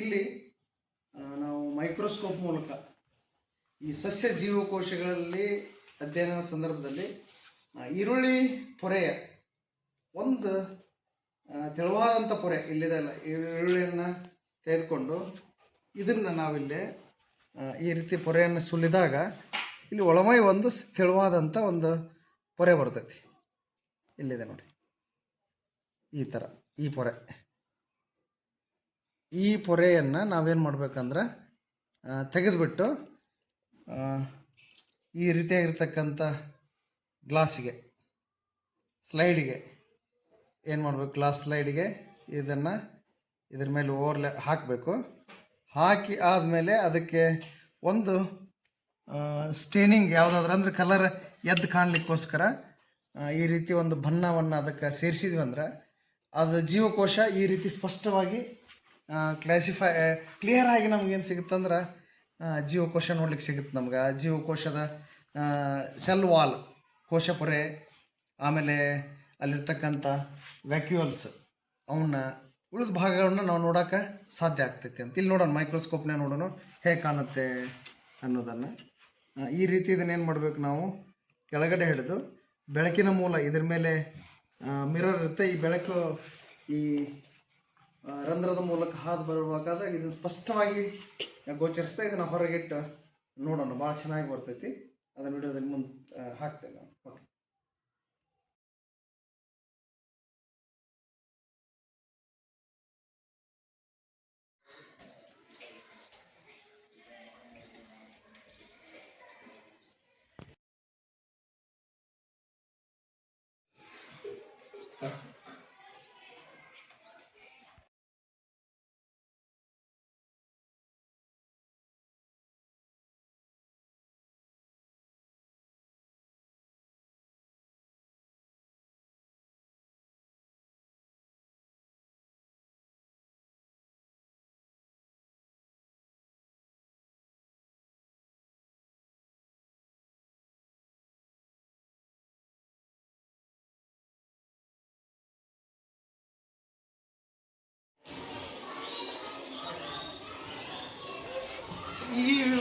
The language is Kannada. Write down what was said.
ಇಲ್ಲಿ ನಾವು ಮೈಕ್ರೋಸ್ಕೋಪ್ ಮೂಲಕ ಈ ಸಸ್ಯ ಜೀವಕೋಶಗಳಲ್ಲಿ ಅಧ್ಯಯನ ಸಂದರ್ಭದಲ್ಲಿ ಈರುಳ್ಳಿ ಪೊರೆಯ ಒಂದು ತೆಳುವಾದಂಥ ಪೊರೆ ಇಲ್ಲಿದೆಲ್ಲ ಈರುಳ್ಳಿಯನ್ನು ತೆಗೆದುಕೊಂಡು ಇದನ್ನು ನಾವಿಲ್ಲಿ ಈ ರೀತಿ ಪೊರೆಯನ್ನು ಸುಲಿದಾಗ ಇಲ್ಲಿ ಒಳಮೈ ಒಂದು ತೆಳುವಾದಂಥ ಒಂದು ಪೊರೆ ಬರ್ತೈತಿ. ಇಲ್ಲಿದೆ ನೋಡಿ. ಈ ಥರ ಈ ಪೊರೆ. ಈ ಪೊರೆಯನ್ನು ನಾವೇನು ಮಾಡಬೇಕಂದ್ರೆ ತೆಗೆದುಬಿಟ್ಟು ಈ ರೀತಿಯಾಗಿರ್ತಕ್ಕಂಥ ಗ್ಲಾಸಿಗೆ, ಸ್ಲೈಡಿಗೆ, ಏನು ಮಾಡಬೇಕು, ಗ್ಲಾಸ್ ಸ್ಲೈಡಿಗೆ ಇದನ್ನು ಇದ್ರ ಮೇಲೆ ಓವರ್ಲೆ ಹಾಕಬೇಕು. ಹಾಕಿ ಆದಮೇಲೆ ಅದಕ್ಕೆ ಒಂದು ಸ್ಟೇನಿಂಗ್ ಯಾವುದಾದ್ರೂ, ಅಂದರೆ ಕಲರ್ ಎದ್ದು ಕಾಣಲಿಕ್ಕೋಸ್ಕರ ಈ ರೀತಿ ಒಂದು ಬಣ್ಣವನ್ನು ಅದಕ್ಕೆ ಸೇರಿಸಿದ್ವಿ ಅಂದ್ರೆ, ಅದು ಜೀವಕೋಶ ಈ ರೀತಿ ಸ್ಪಷ್ಟವಾಗಿ ಕ್ಲಾಸಿಫೈ ಕ್ಲಿಯರ್ ಆಗಿ ನಮ್ಗೇನು ಸಿಗುತ್ತಂದ್ರೆ ಜೀವಕೋಶ ನೋಡ್ಲಿಕ್ಕೆ ಸಿಗುತ್ತೆ ನಮ್ಗೆ. ಜೀವಕೋಶದ ಸೆಲ್ ವಾಲ್ ಕೋಶಪೊರೆ ಆಮೇಲೆ ಅಲ್ಲಿರ್ತಕ್ಕಂಥ ವ್ಯಾಕ್ಯೂಲ್ಸ್ ಅವನ್ನ ಉಳಿದ ಭಾಗಗಳನ್ನ ನಾವು ನೋಡೋಕೆ ಸಾಧ್ಯ ಆಗ್ತೈತಿ ಅಂತ. ಇಲ್ಲಿ ನೋಡೋಣ ಮೈಕ್ರೋಸ್ಕೋಪ್ನೇ ನೋಡೋಣ, ಹೇಗೆ ಕಾಣುತ್ತೆ ಅನ್ನೋದನ್ನು. ಈ ರೀತಿ ಇದನ್ನೇನು ಮಾಡಬೇಕು ನಾವು? ಕೆಳಗಡೆ ಹಿಡಿದು, ಬೆಳಕಿನ ಮೂಲ, ಇದ್ರ ಮೇಲೆ ಮಿರರ್ ಇರುತ್ತೆ. ಈ ಬೆಳಕು, ಈ ರಂಧ್ರದ ಮೂಲಕ ಹಾದು ಬರುವಾಗಾದಾಗ ಇದನ್ನು ಸ್ಪಷ್ಟವಾಗಿ ಗೋಚರಿಸ್ತಾ ಇದನ್ನು ಹೊರಗಿಟ್ಟು ನೋಡೋಣ. ಭಾಳ ಚೆನ್ನಾಗಿ ಬರ್ತೈತಿ. ಅದನ್ನು ವಿಡಿಯೋದಲ್ಲಿ ಮುಂದೆ ಹಾಕ್ತೇನೆ ನಾನು. Okay you.